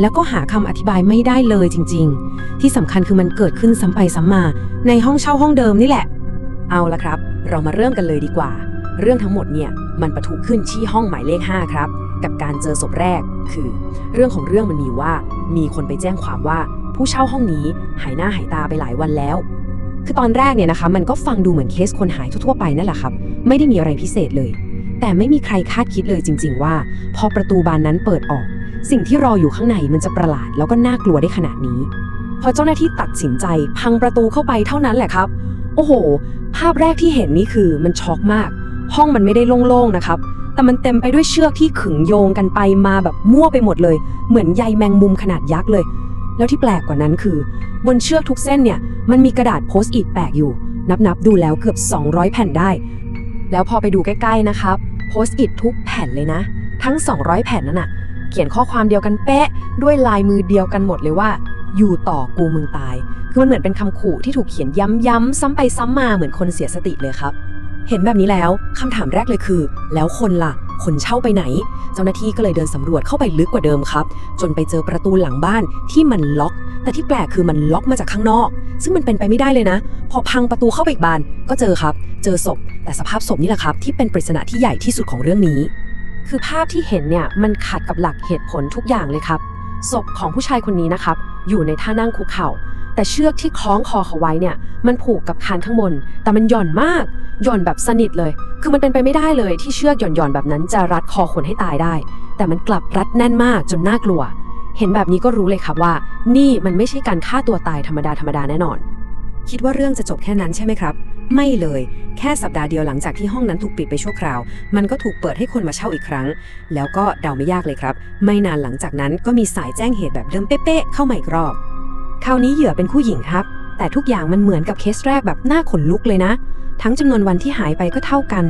แล้วก็หาคำอธิบายไม่ได้เลยจริง ๆ ที่สำคัญคือมันเกิดขึ้นซ้ำไปซ้ำมา ในห้องเช่าห้องเดิมนี่แหละ เอาละครับ เรามาเริ่มกันเลยดีกว่า เรื่องทั้งหมดเนี่ยมันประทุขึ้นที่ห้องหมายเลข 5 ครับ กับการเจอศพแรก คือ เรื่องของเรื่องมันมีว่า มีคนไปแจ้งความว่า ผู้เช่าห้องนี้หายหน้าหายตาไปหลายวันแล้ว คือตอนแรกเนี่ยนะคะมันก็ฟังดูเหมือนเคสคนหายทั่วๆไปนั่นแหละครับ ไม่ได้มีอะไรพิเศษเลย แต่ไม่มีใครคาดคิดเลยจริง ๆ ว่า พอประตูบานนั้นเปิดออก สิ่งที่รออยู่ข้างในมันจะประหลาดแล้วก็น่ากลัวได้ขนาดนี้ พอเจ้าหน้าที่ตัดสินใจพังประตูเข้าไปเท่านั้นแหละครับ โอ้โห ภาพแรกที่เห็นนี่คือมันช็อกมาก ห้องมันไม่ได้โล่งๆนะครับ แต่มันเต็มไปด้วยเชือกที่ขึงโยงกันไปมาแบบมั่วไปหมดเลย เหมือนใยแมงมุมขนาดยักษ์เลย แล้วที่แปลกกว่านั้นคือ บนเชือกทุกเส้นเนี่ย มันมีกระดาษโพสต์อิทแปะอยู่ นับๆดูแล้วเกือบ 200 แผ่นได้ แล้วพอไปดูใกล้ๆนะครับโพสต์อิททุกแผ่นเลยนะ ทั้ง 200 แผ่นนั่นน่ะ ขียนข้อความเดียวกันเป๊ะ ด้วยลายมือเดียวกันหมดเลยว่า อยู่ต่อกูมึงตาย คือมันเหมือนเป็นคำขู่ที่ถูกเขียนย้ำๆซ้ำไปซ้ำมาเหมือนคนเสียสติเลยครับ เห็นแบบนี้แล้วคำถามแรกเลยคือ แล้วคนล่ะ คนเช่าไปไหน เจ้าหน้าที่ก็เลยเดินสำรวจเข้าไปลึกกว่าเดิมครับ จนไปเจอประตูหลังบ้านที่มันล็อก แต่ที่แปลกคือมันล็อกมาจากข้างนอก ซึ่งมันเป็นไปไม่ได้เลยนะ พอพังประตูเข้าไปอีกบานก็เจอครับ เจอศพ แต่สภาพศพนี่แหละครับ ที่เป็นปริศนาที่ใหญ่ที่สุดของเรื่องนี้ คือภาพที่เห็นเนี่ยมันขัดกับหลักเหตุผลทุกอย่างเลยครับ ศพของผู้ชายคนนี้นะครับ อยู่ในท่านั่งคุกเข่า แต่เชือกที่คล้องคอเขาไว้เนี่ย มันผูกกับคานข้างบน แต่มันหย่อนมาก หย่อนแบบสนิทเลย คือมันเป็นไปไม่ได้เลยที่เชือกหย่อนๆแบบนั้นจะรัดคอคนให้ตายได้ แต่มันกลับรัดแน่นมากจนน่ากลัว เห็นแบบนี้ก็รู้เลยครับว่า นี่มันไม่ใช่การฆ่าตัวตายธรรมดาธรรมดาแน่นอน คิดว่าเรื่องจะจบแค่นั้นใช่ไหมครับ ไม่เลย แค่สัปดาห์เดียวหลังจากที่ห้องนั้นถูกปิดไปชั่วคราว มันก็ถูกเปิดให้คนมาเช่าอีกครั้ง แล้วก็เดาไม่ยากเลยครับ ไม่นานหลังจากนั้นก็มีสายแจ้งเหตุแบบเดิมเป๊ะๆเข้ามาอีกรอบ คราวนี้เหยื่อเป็นผู้หญิงครับ แต่ทุกอย่างมันเหมือนกับเคสแรกแบบน่าขนลุกเลยนะ ทั้งจำนวนวันที่หายไปก็เท่ากัน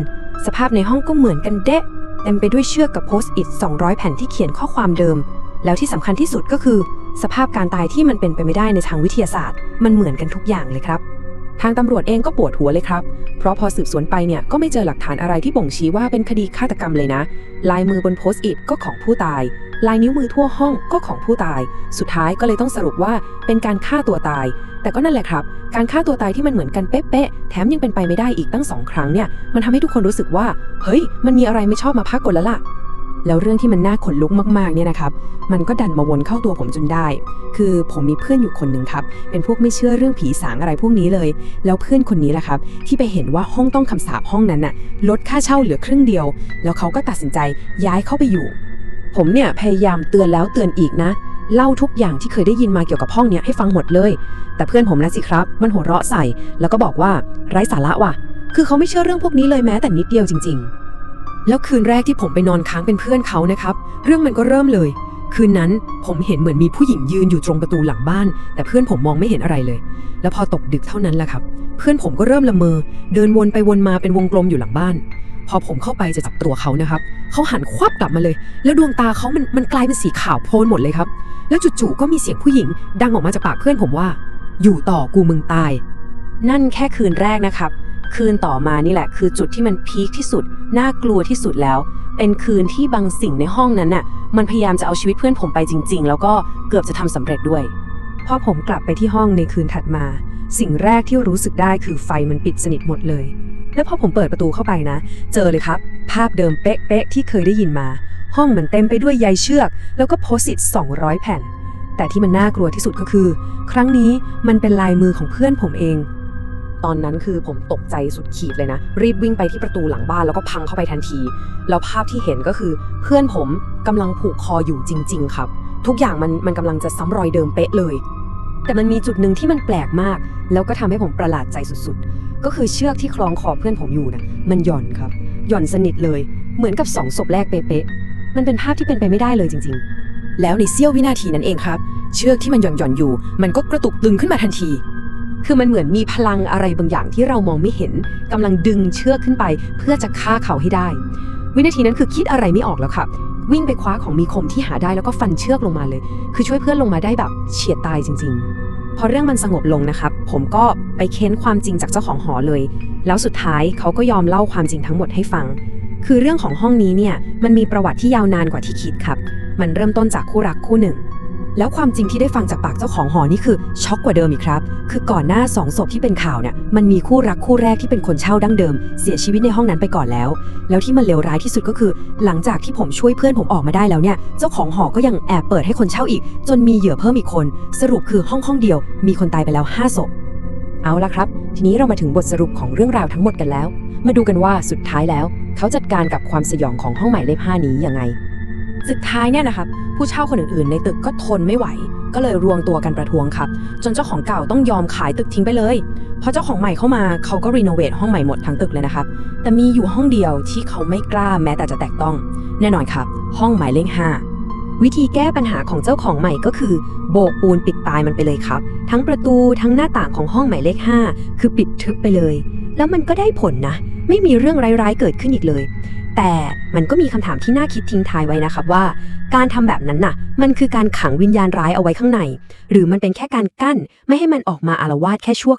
สภาพในห้องก็เหมือนกันเดะเต็มไปด้วยเชือกกับโพสต์อิท200 แผ่นที่เขียนข้อความเดิม แล้วที่สำคัญที่สุดก็คือ สภาพการตายที่มันเป็นไปไม่ได้ในทางวิทยาศาสตร์ มันเหมือนกันทุกอย่างเลยครับ ทางตำรวจเองก็ปวดหัวเลยครับ เพราะพอสืบสวนไปเนี่ยก็ไม่เจอหลักฐานอะไรที่บ่งชี้ว่าเป็นคดีฆาตกรรมเลยนะ ลายมือบนโพสต์อิทก็ของผู้ตาย ลายนิ้วมือทั่วห้องก็ของผู้ตาย สุดท้ายก็เลยต้องสรุปว่าเป็นการฆ่าตัวตาย แต่ก็นั่นแหละครับ การฆ่าตัวตายที่มันเหมือนกันเป๊ะๆ แถมยังเป็นไปไม่ได้อีกตั้งสองครั้งเนี่ย มันทำให้ทุกคนรู้สึกว่า เฮ้ย มันมีอะไรไม่ชอบมาพากลแล้วล่ะ แล้วเรื่องที่มันน่าขนลุกมากๆเนี่ยนะครับ มันก็ดันมาวนเข้าตัวผมจนได้ คือผมมีเพื่อนอยู่คนหนึ่งครับ เป็นพวกไม่เชื่อเรื่องผีสางอะไรพวกนี้เลย แล้วเพื่อนคนนี้แหละครับ ที่ไปเห็นว่าห้องต้องคำสาปห้องนั้นน่ะ ลดค่าเช่าเหลือครึ่งเดียว แล้วเขาก็ตัดสินใจย้ายเข้าไปอยู่ ผมเนี่ยพยายามเตือนแล้วเตือนอีกนะ เล่าทุกอย่างที่เคยได้ยินมาเกี่ยวกับห้องเนี้ยให้ฟังหมดเลย แต่เพื่อนผมนะสิครับ มันหัวเราะใส่ แล้วก็บอกว่าไร้สาระว่ะ คือเขาไม่เชื่อเรื่องพวกนี้เลยแม้แต่นิดเดียวจริง ๆ แล้วคืนแรกที่ผมไปนอนค้างเป็นเพื่อนเขานะครับ เรื่องมันก็เริ่มเลย คืนนั้นผมเห็นเหมือนมีผู้หญิงยืนอยู่ตรงประตูหลังบ้าน แต่เพื่อนผมมองไม่เห็นอะไรเลย แล้วพอตกดึกเท่านั้นแหละครับ เพื่อนผมก็เริ่มละเมอ เดินวนไปวนมาเป็นวงกลมอยู่หลังบ้าน พอผมเข้าไปจะจับตัวเขานะครับ เขาหันควับกลับมาเลย แล้วดวงตาเขามันมันกลายเป็นสีขาวโพลนหมดเลยครับ แล้วจู่ๆก็มีเสียงผู้หญิง ดังออกมาจากปากเพื่อนผมว่า อยู่ต่อกูมึงตาย นั่นแค่คืนแรกนะครับ คืนต่อมานี่แหละคือจุดที่มันพีคที่สุด น่ากลัวที่สุดแล้ว เป็นคืนที่บางสิ่งในห้องนั้นน่ะ มันพยายามจะเอาชีวิตเพื่อนผมไปจริง ๆ แล้วก็เกือบจะทำสำเร็จด้วย พอผมกลับไปที่ห้องในคืนถัดมา สิ่งแรกที่รู้สึกได้คือไฟมันปิดสนิทหมดเลย แล้วพอผมเปิดประตูเข้าไปนะ เจอเลยครับ ภาพเดิมเป๊ะๆที่เคยได้ยินมา ห้องมันเต็มไปด้วยใยเชือก แล้วก็โพสต์อิท200 แผ่น แต่ที่มันน่ากลัวที่สุดก็คือ ครั้งนี้มันเป็นลายมือของเพื่อนผมเอง ตอนนั้นคือผมตกใจสุดขีดเลยนะ รีบวิ่งไปที่ประตูหลังบ้านแล้วก็พังเข้าไปทันที แล้วภาพที่เห็นก็คือ เพื่อนผมกำลังผูกคออยู่จริง ๆ ครับ ทุกอย่างมันมันกำลังจะซ้ำรอยเดิมเป๊ะเลย แต่มันมีจุดหนึ่งที่มันแปลกมาก แล้วก็ทำให้ผมประหลาดใจสุดๆ ก็คือเชือกที่คล้องคอเพื่อนผมอยู่นะมันหย่อนครับ หย่อนสนิทเลย เหมือนกับสองศพแรกเป๊ะๆมันเป็นภาพที่เป็นไปไม่ได้เลยจริง ๆ แล้วในเสี้ยววินาทีนั้นเองครับ เชือกที่มันหย่อนหย่อนๆอยู่ มันก็กระตุกตึงขึ้นมาทันที คือมันเหมือนมีพลังอะไรบางอย่างที่เรามองไม่เห็นกำลังดึงเชือกขึ้นไป เพื่อจะฆ่าเขาให้ได้ วินาทีนั้นคือคิดอะไรไม่ออกแล้วค่ะวิ่งไปคว้าของมีคมที่หาได้แล้วก็ฟันเชือกลงมาเลย คือช่วยเพื่อนลงมาได้แบบเฉียดตายจริง ๆ พอเรื่องมันสงบลงนะครับ ผมก็ไปเค้นความจริงจากเจ้าของหอเลย แล้วสุดท้ายเขาก็ยอมเล่าความจริงทั้งหมดให้ฟัง คือเรื่องของห้องนี้เนี่ยมันมีประวัติที่ยาวนานกว่าที่คิดครับ มันเริ่มต้นจากคู่รักคู่หนึ่ง แล้วความจริงที่ได้ฟังจากปากเจ้าของหอนี่คือช็อกกว่าเดิมอีกครับ คือก่อนหน้าสองศพที่เป็นข่าวเนี่ยมันมีคู่รักคู่แรกที่เป็นคนเช่าดั้งเดิม เสียชีวิตในห้องนั้นไปก่อนแล้ว แล้วที่มันเลวร้ายที่สุดก็คือ หลังจากที่ผมช่วยเพื่อนผมออกมาได้แล้วเนี่ยเจ้าของหอก็ยังแอบเปิดให้คนเช่าอีก จนมีเหยื่อเพิ่มอีกคน สรุปคือห้องห้องเดียว มีคนตายไปแล้วห้าศพเอาละครับ ทีนี้เรามาถึงบทสรุปของเรื่องราวทั้งหมดกันแล้ว มาดูกันว่าสุดท้ายแล้ว เขาจัดการกับความสยองของห้องหมายเลขห้านี้ยังไง สุดท้ายเนี่ยนะครับผู้เช่าคนอื่นๆ ในตึกก็ทนไม่ไหว ก็เลยรวมตัวกันประท้วงครับ จนเจ้าของเก่าต้องยอมขายตึกทิ้งไปเลยพอเจ้าของใหม่เข้ามาเขาก็รีโนเวทห้องใหม่หมดทั้งตึกเลยนะครับ แต่มีอยู่ห้องเดียวที่เขาไม่กล้าแม้แต่จะแตะต้อง แน่นอนครับ ห้องหมายเลขห้าวิธีแก้ปัญหาของเจ้าของใหม่ก็คือ โบกปูนปิดตายมันไปเลยครับ ทั้งประตูทั้งหน้าต่างของห้องหมายเลขห้าคือปิดทึบไปเลย แล้วมันก็ได้ผลนะ ไม่มีเรื่องร้ายๆเกิดขึ้นอีกเลย แต่มันก็มีคำถามที่น่าคิดทิ้งท้ายไว้นะครับว่า การทำแบบนั้นน่ะ มันคือการขังวิญญาณร้ายเอาไว้ข้างใน หรือมันเป็นแค่การกั้นไม่ให้มันออกมาอารวาสแค่ชั่ว